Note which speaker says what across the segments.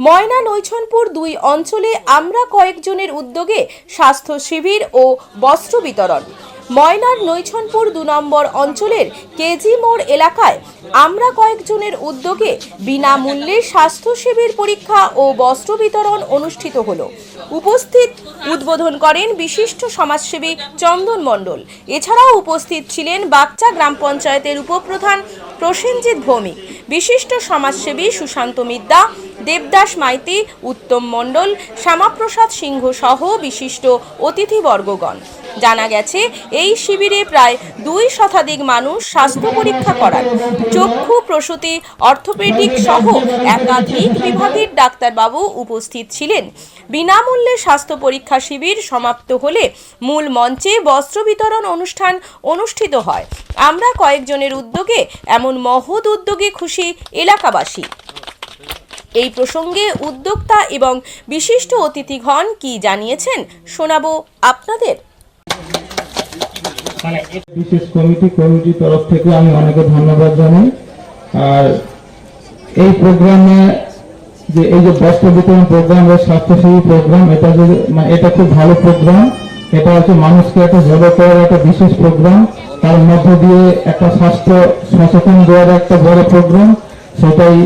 Speaker 1: ময়না নৈছনপুর দুই অঞ্চলে আমরা কয়েকজনের উদ্যোগে স্বাস্থ্য শিবির ও বস্ত্র বিতরণ। ময়নার নৈছনপুর দু নম্বর অঞ্চলের কেজি মোড় এলাকায় আমরা কয়েকজনের উদ্যোগে বিনামূল্যে স্বাস্থ্য শিবির পরীক্ষা ও বস্ত্র বিতরণ অনুষ্ঠিত হলো। উপস্থিত উদ্বোধন করেন বিশিষ্ট সমাজসেবী চন্দন মণ্ডল। এছাড়াও উপস্থিত ছিলেন বাগচা গ্রাম পঞ্চায়েতের উপপ্রধান প্রসেনজিৎ ভৌমিক, বিশিষ্ট সমাজসেবী সুশান্ত মিদ্যা দেবদাস মাইতি, উত্তম মণ্ডল, শ্যামাপ্রসাদ সিংহ সহ বিশিষ্ট অতিথিবর্গগণ। জানা গেছে, এই শিবিরে প্রায় দুই শতাধিক মানুষ স্বাস্থ্য পরীক্ষা করান। চক্ষু প্রসূতি, অর্থোপেডিক সহ একাধিক বিভাগের ডাক্তারবাবু উপস্থিত ছিলেন। বিনামূল্যে স্বাস্থ্য পরীক্ষা শিবির সমাপ্ত হলে মূল মঞ্চে বস্ত্র বিতরণ অনুষ্ঠান অনুষ্ঠিত হয়। আমরা কয়েকজনের উদ্যোগে এমন মহৎ উদ্যোগে খুশি এলাকাবাসী। এই প্রসঙ্গে উদ্যোক্তা এবং বিশিষ্ট অতিথিগণ কি জানিয়েছেন শোনাবো আপনাদের।
Speaker 2: বিশেষ কমিটি, কমিটির তরফ থেকে আমি অনেকে ধন্যবাদ জানাই। আর এই প্রোগ্রামে যে এই যে বস্ত্র বিতরণ প্রোগ্রাম বা স্বাস্থ্যসেবী প্রোগ্রাম এটা যে মানে এটা খুব ভালো প্রোগ্রাম এটা হচ্ছে মানুষকে একটা জড়ো করার একটা বিশেষ প্রোগ্রাম তার মধ্য দিয়ে একটা স্বাস্থ্য সচেতন দেওয়ার একটা বড় প্রোগ্রাম সেটাই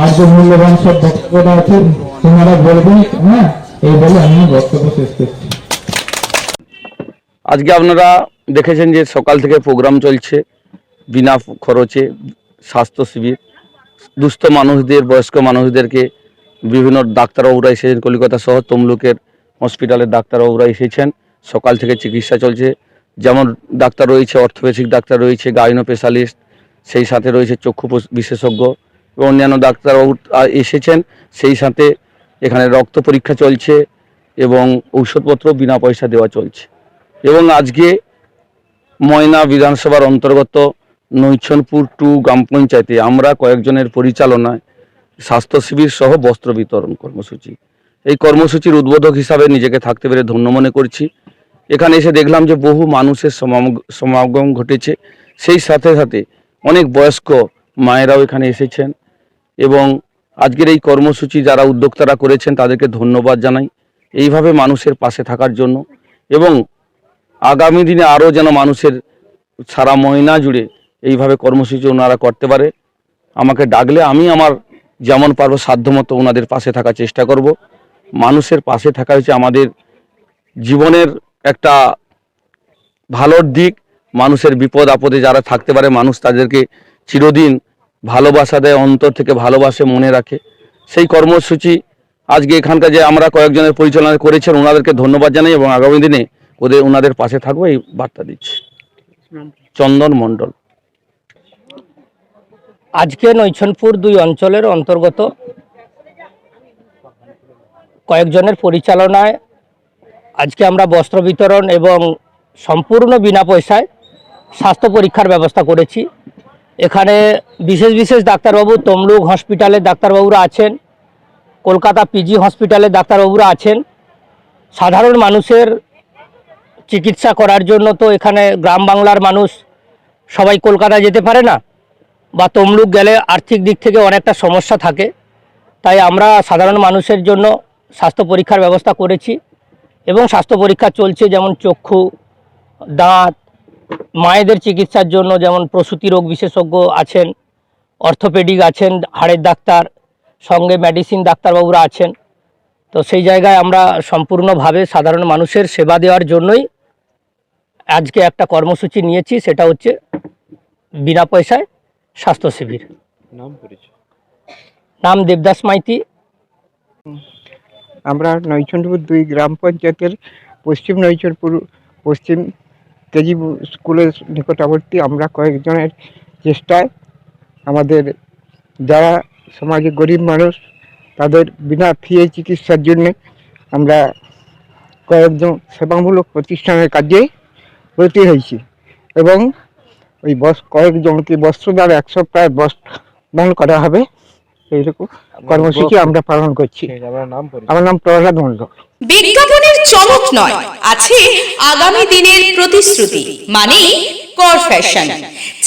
Speaker 2: আর যে মূল্যবান সব বক্তব্যটা আছে। তোমরা বলবেন হ্যাঁ? এই বলে আমি বক্তব্য শেষ করছি।
Speaker 3: আজকে আপনারা দেখেছেন যে সকাল থেকে প্রোগ্রাম চলছে, বিনা খরচে স্বাস্থ্য শিবির দুস্থ মানুষদের, বয়স্ক মানুষদেরকে বিভিন্ন ডাক্তারবাবুরা এসেছেন, কলিকাতা সহ তমলুকের হসপিটালের ডাক্তারবাবুরা এসেছেন। সকাল থেকে চিকিৎসা চলছে। যেমন ডাক্তার রয়েছে অর্থোপেডিক ডাক্তার রয়েছে, গাইনো স্পেশালিস্ট, সেই সাথে রয়েছে চক্ষু বিশেষজ্ঞ এবং অন্যান্য ডাক্তারবাবু এসেছেন। সেই সাথে এখানে রক্ত পরীক্ষা চলছে এবং ঔষধপত্র বিনা পয়সা দেওয়া চলছে। এবং আজকে ময়না বিধানসভার অন্তর্গত নৈছনপুর টু গ্রাম পঞ্চায়েতে আমরা কয়েকজনের পরিচালনায় স্বাস্থ্য শিবির সহ বস্ত্র বিতরণ কর্মসূচি। এই কর্মসূচির উদ্বোধক হিসাবে নিজেকে থাকতে পেরে ধন্য মনে করছি। এখানে এসে দেখলাম যে বহু মানুষের সমাগ- সমাগম ঘটেছে। সেই সাথে সাথে অনেক বয়স্ক মায়েরাও এখানে এসেছেন এবং আজকের এই কর্মসূচি যারা উদ্যোক্তারা করেছেন তাদেরকে ধন্যবাদ জানাই। এইভাবে মানুষের পাশে থাকার জন্য এবং আগামী দিনে আরও যেন মানুষের সারা ময়না জুড়ে এইভাবে কর্মসূচি ওনারা করতে পারে। আমাকে ডাকলে আমি আমার যেমন পারব সাধ্যমতো ওনাদের পাশে থাকার চেষ্টা করব। মানুষের পাশে থাকা হচ্ছে আমাদের জীবনের একটা ভালোর দিক। মানুষের বিপদ আপদে যারা থাকতে পারে মানুষ তাদেরকে চিরদিন ভালোবাসা দেয় অন্তর থেকে ভালোবাসে মনে রাখে। সেই কর্মসূচি আজকে এখানকার যে আমরা কয়েকজনের পরিচালনা করেছেন ওনাদেরকে ধন্যবাদ জানাই এবং আগামী দিনে ওদের ওনাদের পাশে থাকব এই বার্তা দিচ্ছি। চন্দন মণ্ডল।
Speaker 4: আজকে নৈছনপুর দুই অঞ্চলের অন্তর্গত। কয়েকজনের পরিচালনায় আজকে আমরা বস্ত্র বিতরণ এবং সম্পূর্ণ বিনা পয়সায় স্বাস্থ্য পরীক্ষার ব্যবস্থা করেছি। এখানে বিশেষ বিশেষ ডাক্তারবাবু তমলুক হসপিটালের ডাক্তারবাবুরা আছেন, কলকাতা পিজি হসপিটালের ডাক্তারবাবুরা আছেন। সাধারণ মানুষের চিকিৎসা করার জন্য তো এখানে গ্রাম বাংলার মানুষ সবাই কলকাতা যেতে পারে না। বা তমলুক গেলে আর্থিক দিক থেকে অনেকটা সমস্যা থাকে। তাই আমরা সাধারণ মানুষের জন্য স্বাস্থ্য পরীক্ষার ব্যবস্থা করেছি এবং স্বাস্থ্য পরীক্ষা চলছে যেমন চক্ষু, দাঁত, মায়েদের চিকিৎসার জন্য যেমন প্রসূতি রোগ বিশেষজ্ঞ আছেন, অর্থোপেডিক আছেন, হাড়ের ডাক্তার, সঙ্গে মেডিসিন ডাক্তারবাবুরা আছেন। তো সেই জায়গায় আমরা সম্পূর্ণভাবে সাধারণ মানুষের সেবা দেওয়ার জন্যই আজকে একটা কর্মসূচি নিয়েছি, সেটা হচ্ছে বিনা পয়সায় স্বাস্থ্য শিবির। নাম দেবদাস মাইতি।
Speaker 5: আমরা নৈচন্ডপুর দুই গ্রাম পঞ্চায়েতের পশ্চিম নৈচন্ডপুর পশ্চিম কেজি স্কুলের নিকটবর্তী আমরা কয়েকজনের চেষ্টায় আমাদের যারা সমাজে গরিব মানুষ তাদের বিনা ফিয়ে চিকিৎসার জন্যে আমরা কয়েকজন সেবামূলক প্রতিষ্ঠানের কাজে ব্রতী হয়েছি এবং ওই বস কয়েকজনকে বস্ত্র দ্বারা এক সপ্তাহ বস্ত্র দান করা হবে। এইরকম কর্মসূচি আমরা পালন করছি। আমার নাম প্রহ্লাদ মন্ডল
Speaker 1: বিজ্ঞাপনের চমক নয় আছে আগামী দিনের প্রতিশ্রুতি মানে
Speaker 6: কর ফ্যাশন